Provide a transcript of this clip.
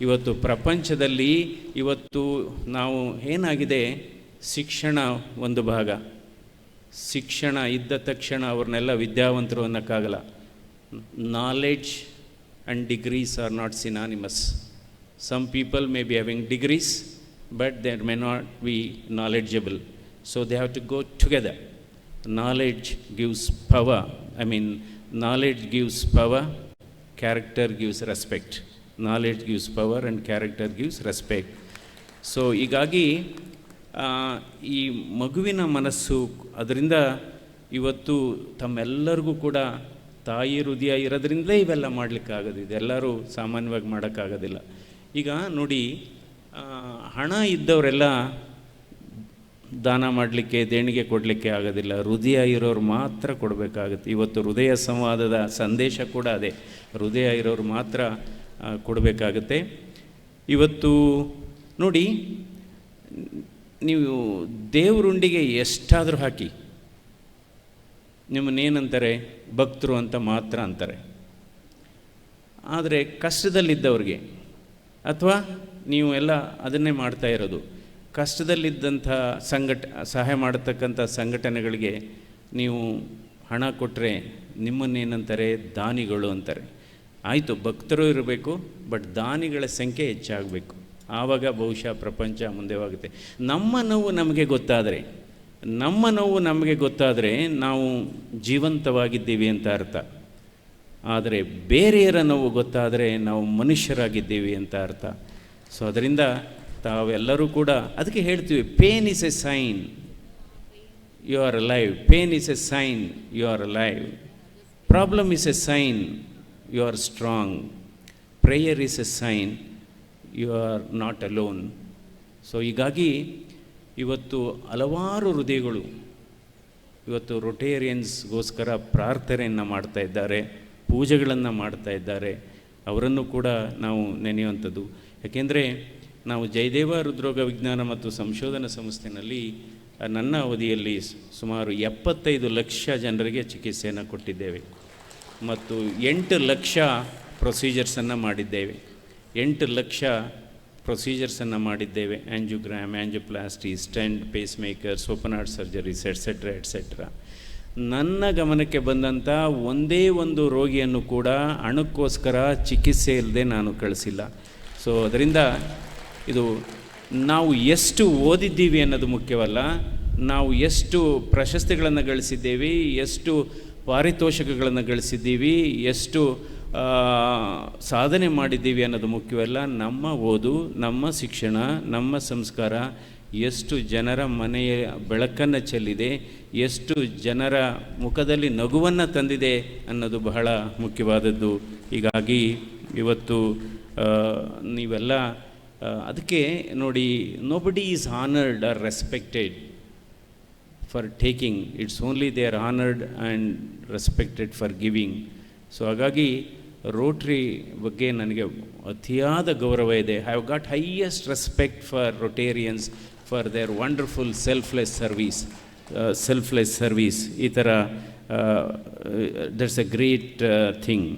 ಇವತ್ತು ಪ್ರಪಂಚದಲ್ಲಿ ಇವತ್ತು ನಾವು ಏನಾಗಿದೆ? ಶಿಕ್ಷಣ ಒಂದು ಭಾಗ. ಶಿಕ್ಷಣ ಇದ್ದ ತಕ್ಷಣ ಅವ್ರನ್ನೆಲ್ಲ ವಿದ್ಯಾವಂತರು ಅನ್ನೋಕ್ಕಾಗಲ್ಲ. Knowledge and degrees are not synonymous some people may be having degrees but there may not be knowledgeable so they have to go together knowledge gives power I mean knowledge gives power character gives respect knowledge gives power and character gives respect so ಹೀಗಾಗಿ ಈ ಮಗುವಿನ ಮನಸ್ಸು, ಅದರಿಂದ ಇವತ್ತು ತಮ್ಮೆಲ್ಲರಿಗೂ ಕೂಡ ತಾಯಿ ಹೃದಯ ಇರೋದ್ರಿಂದಲೇ ಇವೆಲ್ಲ ಮಾಡಲಿಕ್ಕಾಗೋದಿದೆ. ಎಲ್ಲರೂ ಸಾಮಾನ್ಯವಾಗಿ ಮಾಡೋಕ್ಕಾಗೋದಿಲ್ಲ. ಈಗ ನೋಡಿ ಹಣ ಇದ್ದವರೆಲ್ಲ ದಾನ ಮಾಡಲಿಕ್ಕೆ, ದೇಣಿಗೆ ಕೊಡಲಿಕ್ಕೆ ಆಗೋದಿಲ್ಲ. ಹೃದಯ ಇರೋರು ಮಾತ್ರ ಕೊಡಬೇಕಾಗುತ್ತೆ. ಇವತ್ತು ಹೃದಯ ಸಂವಾದದ ಸಂದೇಶ ಕೂಡ ಅದೇ. ಹೃದಯ ಇರೋರು ಮಾತ್ರ ಕೊಡಬೇಕಾಗುತ್ತೆ. ಇವತ್ತು ನೋಡಿ, ನೀವು ದೇವರುಂಡಿಗೆ ಎಷ್ಟಾದರೂ ಹಾಕಿ, ನಿಮ್ಮನ್ನೇನಂತಾರೆ, ಭಕ್ತರು ಅಂತ ಮಾತ್ರ ಅಂತಾರೆ. ಆದರೆ ಕಷ್ಟದಲ್ಲಿದ್ದವ್ರಿಗೆ, ಅಥವಾ ನೀವು ಎಲ್ಲ ಅದನ್ನೇ ಮಾಡ್ತಾ ಇರೋದು, ಕಷ್ಟದಲ್ಲಿದ್ದಂಥ ಸಂಘಟ, ಸಹಾಯ ಮಾಡತಕ್ಕಂಥ ಸಂಘಟನೆಗಳಿಗೆ ನೀವು ಹಣ ಕೊಟ್ಟರೆ ನಿಮ್ಮನ್ನೇನಂತಾರೆ, ದಾನಿಗಳು ಅಂತಾರೆ. ಆಯಿತು, ಭಕ್ತರು ಇರಬೇಕು ಬಟ್ ದಾನಿಗಳ ಸಂಖ್ಯೆ ಹೆಚ್ಚಾಗಬೇಕು. ಆವಾಗ ಬಹುಶಃ ಪ್ರಪಂಚ ಮುಂದೆ ಹೋಗುತ್ತೆ. ನಮ್ಮ ನೋವು ನಮಗೆ ಗೊತ್ತಾದರೆ, ನಮ್ಮ ನೋವು ನಮಗೆ ಗೊತ್ತಾದರೆ ನಾವು ಜೀವಂತವಾಗಿದ್ದೀವಿ ಅಂತ ಅರ್ಥ. ಆದರೆ ಬೇರೆಯರ ನೋವು ಗೊತ್ತಾದರೆ ನಾವು ಮನುಷ್ಯರಾಗಿದ್ದೀವಿ ಅಂತ ಅರ್ಥ. ಸೊ ಅದರಿಂದ ತಾವೆಲ್ಲರೂ ಕೂಡ, ಅದಕ್ಕೆ ಹೇಳ್ತೀವಿ pain is a sign you are alive pain is a sign you are alive problem is a sign you are strong prayer is a sign you are not alone so ಹೀಗಾಗಿ ಇವತ್ತು ಹಲವಾರು ಹೃದಯಗಳು, ಇವತ್ತು ರೊಟೇರಿಯನ್ಸ್ಗೋಸ್ಕರ ಪ್ರಾರ್ಥನೆಯನ್ನು ಮಾಡ್ತಾ ಇದ್ದಾರೆ, ಪೂಜೆಗಳನ್ನು ಮಾಡ್ತಾ ಇದ್ದಾರೆ. ಅವರನ್ನು ಕೂಡ ನಾವು ನೆನೆಯುವಂಥದ್ದು. ಯಾಕೆಂದರೆ ನಾವು ಜಯದೇವ ಹೃದ್ರೋಗ ವಿಜ್ಞಾನ ಮತ್ತು ಸಂಶೋಧನಾ ಸಂಸ್ಥೆಯಲ್ಲಿ ನನ್ನ ಅವಧಿಯಲ್ಲಿ ಸುಮಾರು ಎಪ್ಪತ್ತೈದು ಲಕ್ಷ ಜನರಿಗೆ ಚಿಕಿತ್ಸೆಯನ್ನು ಕೊಟ್ಟಿದ್ದೇವೆ. ಮತ್ತು ಎಂಟು ಲಕ್ಷ ಪ್ರೊಸೀಜರ್ಸನ್ನು ಮಾಡಿದ್ದೇವೆ. ಎಂಟು ಲಕ್ಷ ಪ್ರೊಸೀಜರ್ಸನ್ನು ಮಾಡಿದ್ದೇವೆ. Angiogram stent pacemakers open heart surgeries etcetera etcetera ನನ್ನ ಗಮನಕ್ಕೆ ಬಂದಂಥ ಒಂದೇ ಒಂದು ರೋಗಿಯನ್ನು ಕೂಡ ಹಣಕ್ಕೋಸ್ಕರ ಚಿಕಿತ್ಸೆ ಇಲ್ಲದೆ ನಾನು ಕಳಿಸಿಲ್ಲ. ಸೊ ಅದರಿಂದ ಇದು ನಾವು ಎಷ್ಟು ಓದಿದ್ದೀವಿ ಅನ್ನೋದು ಮುಖ್ಯವಲ್ಲ. ನಾವು ಎಷ್ಟು ಪ್ರಶಸ್ತಿಗಳನ್ನು ಗಳಿಸಿದ್ದೀವಿ, ಎಷ್ಟು ಪಾರಿತೋಷಕಗಳನ್ನು ಗಳಿಸಿದ್ದೀವಿ, ಎಷ್ಟು ಸಾಧನೆ ಮಾಡಿದ್ದೀವಿ ಅನ್ನೋದು ಮುಖ್ಯವಲ್ಲ. ನಮ್ಮ ಓದು, ನಮ್ಮ ಶಿಕ್ಷಣ, ನಮ್ಮ ಸಂಸ್ಕಾರ, ಎಷ್ಟು ಜನರ ಮನೆಯ ಬೆಳಕನ್ನು ಚೆಲ್ಲಿದೆ, ಎಷ್ಟು ಜನರ ಮುಖದಲ್ಲಿ ನಗುವನ್ನು ತಂದಿದೆ ಅನ್ನೋದು ಬಹಳ ಮುಖ್ಯವಾದದ್ದು. ಹೀಗಾಗಿ ಇವತ್ತು ನೀವೆಲ್ಲ ಅದಕ್ಕೆ ನೋಡಿ nobody is honoured or respected for taking it's only they are honoured and respected for giving so ಹಾಗಾಗಿ ರೋಟ್ರಿ ಬಗ್ಗೆ ನನಗೆ ಅತಿಯಾದ ಗೌರವ ಇದೆ. Have got highest respect for Rotarians for their wonderful selfless service selfless service ಈ ಥರ that's A great thing